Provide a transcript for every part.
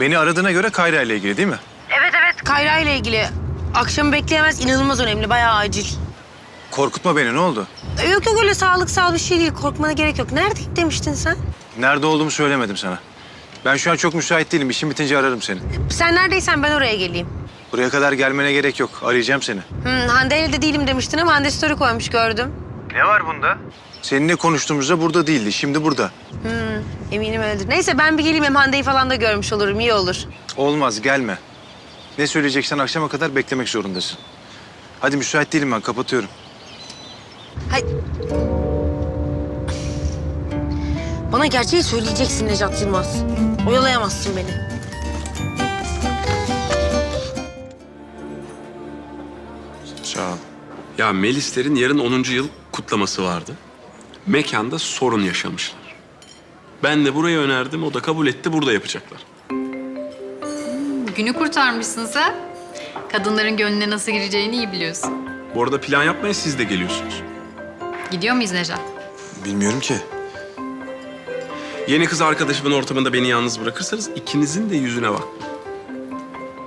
Beni aradığına göre Kayra ile ilgili değil mi? Evet evet Kayra ile ilgili. Akşamı bekleyemez inanılmaz önemli bayağı acil. Korkutma beni ne oldu? E, Yok yok öyle sağlıksal bir şey değil korkmana gerek yok. Nerede demiştin sen? Nerede olduğumu söylemedim sana. Ben şu an çok müsait değilim. İşim bitince ararım seni. Sen neredeysen ben oraya geleyim. Buraya kadar gelmene gerek yok. Arayacağım seni. Hmm, Hande ile de değilim demiştin ama Hande story koymuş gördüm. Ne var bunda? Seninle konuştuğumuzda burada değildi. Şimdi burada. Hmm, eminim öyledir. Neyse ben bir geleyim hem Hande'yi falan da görmüş olurum iyi olur. Olmaz gelme. Ne söyleyeceksen akşama kadar beklemek zorundasın. Hadi müsait değilim ben kapatıyorum. Hay... Bana gerçeği söyleyeceksin Necat Yılmaz. Oyalayamazsın beni. Sağ ol. Ya Melislerin yarın 10. yıl kutlaması vardı. Mekanda sorun yaşamışlar. Ben de burayı önerdim, o da kabul etti, burada yapacaklar. Günü kurtarmışsın sen. Kadınların gönlüne nasıl gireceğini iyi biliyorsun. Bu arada plan yapmaya siz de geliyorsunuz. Gidiyor muyuz Necat? Bilmiyorum ki. Yeni kız arkadaşımın ortamında beni yalnız bırakırsanız ikinizin de yüzüne bak.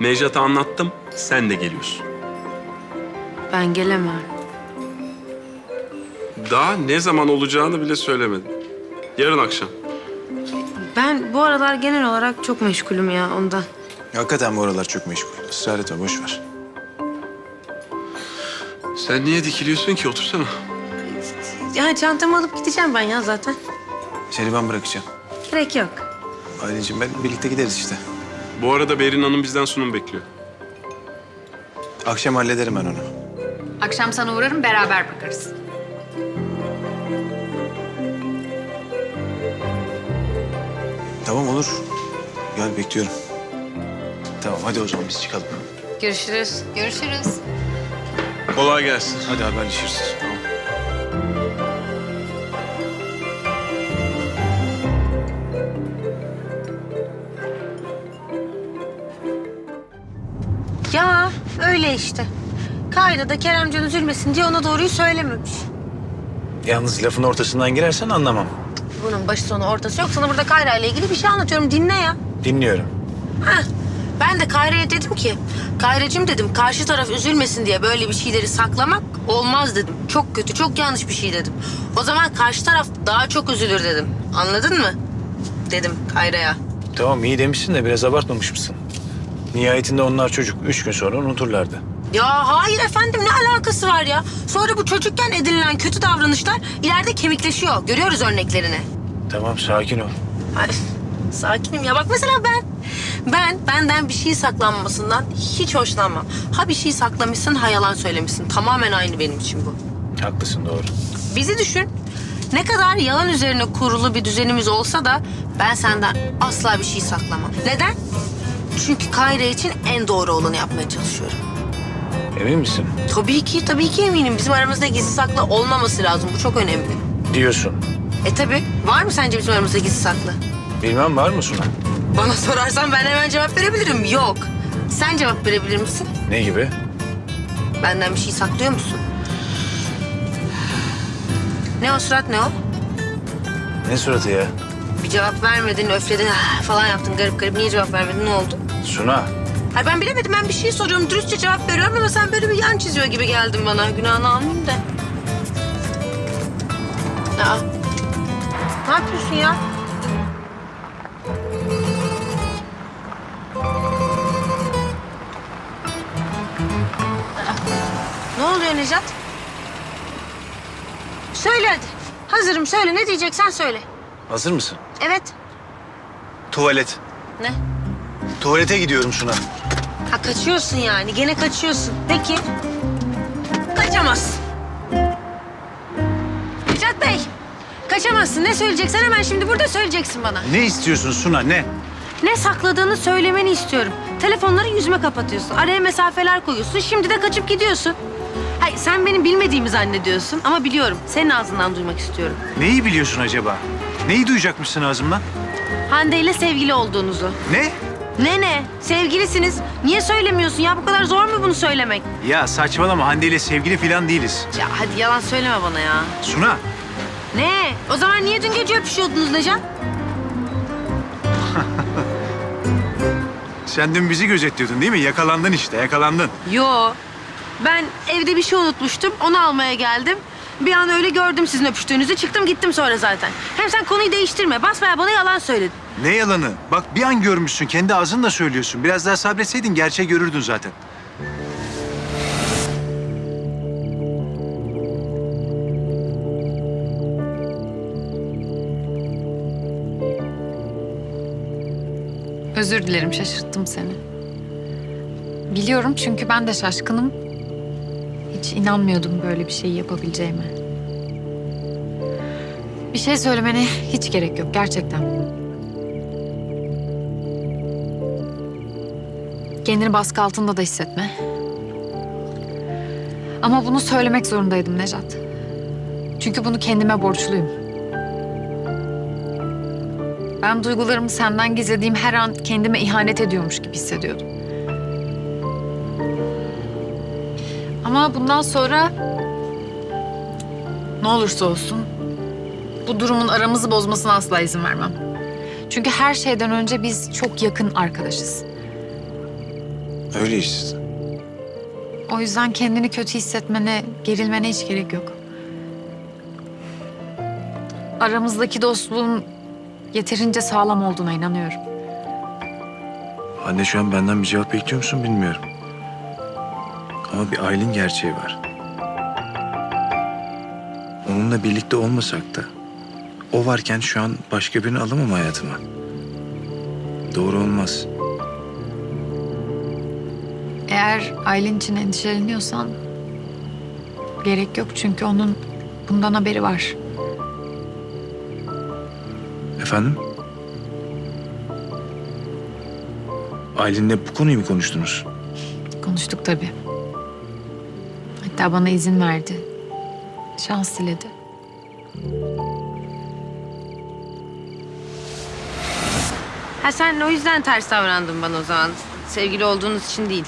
Nejat'a anlattım, sen de geliyorsun. Ben gelemem. Daha ne zaman olacağını bile söylemedim. Yarın akşam. Ben bu aralar genel olarak çok meşgulüm ya ondan. Hakikaten bu aralar çok meşgul. Israr etme boş ver. Sen niye dikiliyorsun ki? Otursana. Ya çantamı alıp gideceğim ben ya zaten. Seni ben bırakacağım. Gerek yok. Ailecim ben birlikte gideriz işte. Bu arada Berin Hanım bizden sunum bekliyor. Akşam hallederim ben onu. Akşam sana uğrarım beraber bakarız. Tamam olur. Gel bekliyorum. Tamam hadi o zaman biz çıkalım. Görüşürüz. Görüşürüz. Kolay gelsin. Hadi haberleşiriz. Tamam. Ya öyle işte. Kayda da Keremcan üzülmesin diye ona doğruyu söylememiş. Yalnız lafın ortasından girersen anlamam. Bunun başı sonu ortası yok. Sana burada Kayra ile ilgili bir şey anlatıyorum. Dinle ya. Dinliyorum. Heh. Ben de Kayra'ya dedim ki, Kayracığım dedim karşı taraf üzülmesin diye böyle bir şeyleri saklamak olmaz dedim. Çok kötü, çok yanlış bir şey dedim. O zaman karşı taraf daha çok üzülür dedim. Anladın mı? Dedim Kayra'ya. Tamam iyi demişsin de biraz abartmamış mısın? Nihayetinde onlar çocuk. Üç gün sonra unuturlardı. Ya hayır efendim ne alakası var ya? Sonra bu çocukken edinilen kötü davranışlar ileride kemikleşiyor. Görüyoruz örneklerini. Tamam sakin ol. Ay, sakinim ya. Bak mesela ben, ben benden bir şey saklanmasından hiç hoşlanmam. Ha bir şey saklamışsın, ha yalan söylemişsin. Tamamen aynı benim için bu. Haklısın doğru. Bizi düşün. Ne kadar yalan üzerine kurulu bir düzenimiz olsa da ben senden asla bir şey saklamam. Neden? Çünkü Kayra için en doğru olanı yapmaya çalışıyorum. Emin misin? Tabii ki, tabii ki eminim. Bizim aramızda gizli saklı olmaması lazım. Bu çok önemli. Diyorsun. E tabii. Var mı sence bizim aramızda gizli saklı? Bilmem var mı Suna? Bana sorarsan ben hemen cevap verebilirim. Yok. Sen cevap verebilir misin? Ne gibi? Benden bir şey saklıyor musun? Ne o surat ne o? Ne suratı ya? Bir cevap vermedin, öfledin "Ah!" falan yaptın garip garip. Niye cevap vermedin? Ne oldu? Suna. Ay ben bilemedim. Ben bir şey soruyorum. Dürüstçe cevap veriyorum ama sen böyle bir yan çiziyor gibi geldin bana. Günahını almayayım da. Aa. Ne yapıyorsun ya? Aa, Ne oluyor Necat? Söyle hadi. Hazırım söyle. Ne diyeceksen söyle. Hazır mısın? Evet. Tuvalet. Ne? Tuvalete gidiyorum Suna. Ha kaçıyorsun yani. Gene kaçıyorsun. Peki. Kaçamazsın. Necat Bey. Kaçamazsın. Ne söyleyeceksen hemen şimdi burada söyleyeceksin bana. Ne istiyorsun Suna ne? Ne sakladığını söylemeni istiyorum. Telefonları yüzüme kapatıyorsun. Araya mesafeler koyuyorsun. Şimdi de kaçıp gidiyorsun. Hayır sen benim bilmediğimi zannediyorsun ama biliyorum. Senin ağzından duymak istiyorum. Neyi biliyorsun acaba? Neyi duyacakmışsın ağzımdan? Hande ile sevgili olduğunuzu. Ne? Ne ne? Sevgilisiniz. Niye söylemiyorsun ya? Bu kadar zor mu bunu söylemek? Ya saçmalama Hande ile sevgili falan değiliz. Ya hadi yalan söyleme bana ya. Suna. Ne? O zaman niye dün gece öpüşüyordunuz Necan? Sen dün bizi gözetliyordun değil mi? Yakalandın işte yakalandın. Yo. Ben evde bir şey unutmuştum. Onu almaya geldim. Bir an öyle gördüm sizin öpüştüğünüzü. Çıktım gittim sonra zaten. Hem sen konuyu değiştirme. Basmaya bana yalan söyledin. Ne yalanı? Bak bir an görmüşsün. Kendi ağzınla söylüyorsun. Biraz daha sabretseydin gerçeği görürdün zaten. Özür dilerim şaşırttım seni. Biliyorum çünkü ben de şaşkınım. Hiç inanmıyordum böyle bir şeyi yapabileceğime. Bir şey söylemene hiç gerek yok gerçekten. Kendini baskı altında da hissetme. Ama bunu söylemek zorundaydım Nejat. Çünkü bunu kendime borçluyum. Ben duygularımı senden gizlediğim her an kendime ihanet ediyormuş gibi hissediyordum. Ama bundan sonra ne olursa olsun bu durumun aramızı bozmasına asla izin vermem. Çünkü her şeyden önce biz çok yakın arkadaşız. Öyleyiz. O yüzden kendini kötü hissetmene, gerilmene hiç gerek yok. Aramızdaki dostluğun yeterince sağlam olduğuna inanıyorum. Anne şu an benden bir cevap bekliyor musun bilmiyorum. Ama bir Aylin gerçeği var. Onunla birlikte olmasak da o varken şu an başka birini alamam hayatıma. Doğru olmaz. Eğer Aylin için endişeleniyorsan gerek yok çünkü onun bundan haberi var. Efendim? Aylin'le bu konuyu mu konuştunuz? Konuştuk tabii. Hatta bana izin verdi. Şans diledi. Ha sen o yüzden ters davrandın bana o zaman. Sevgili olduğunuz için değil.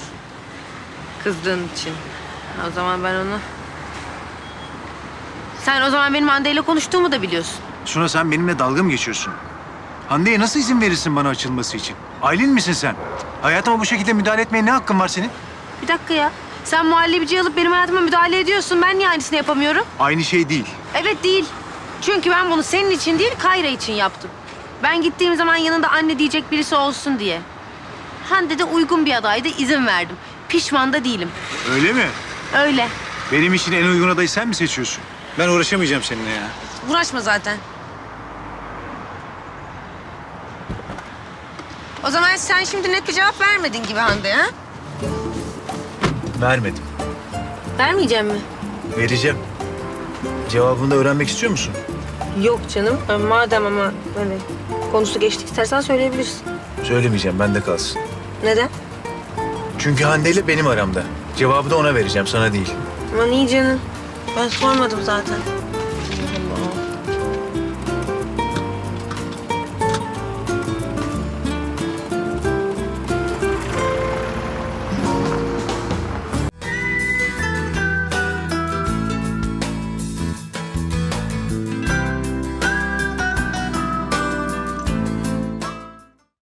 Kızdığın için. O zaman ben onu... Sen o zaman benim Hande ile konuştuğumu da biliyorsun. Suna sen benimle dalga mı geçiyorsun? Hande'ye nasıl izin verirsin bana açılması için? Aylin misin sen? Hayatıma bu şekilde müdahale etmeye ne hakkın var senin? Bir dakika ya. Sen muhallebici alıp benim hayatıma müdahale ediyorsun. Ben niye aynısını yapamıyorum? Aynı şey değil. Evet değil. Çünkü ben bunu senin için değil Kayra için yaptım. Ben gittiğim zaman yanında anne diyecek birisi olsun diye. Hande de uygun bir adaydı izin verdim. Pişman da değilim. Öyle mi? Öyle. Benim için en uygun adayı sen mi seçiyorsun? Ben uğraşamayacağım seninle ya. Uğraşma zaten. O zaman sen şimdi net bir cevap vermedin gibi Hande ha? Vermedim. Vermeyeceğim mi? Vereceğim. Cevabını da öğrenmek istiyor musun? Yok canım. Madem ama hani konusu geçtik istersen söyleyebilirsin. Söylemeyeceğim, bende kalsın. Neden? Çünkü Hande ile benim aramda. Cevabı da ona vereceğim, sana değil. Aman iyi canım. Ben sormadım zaten.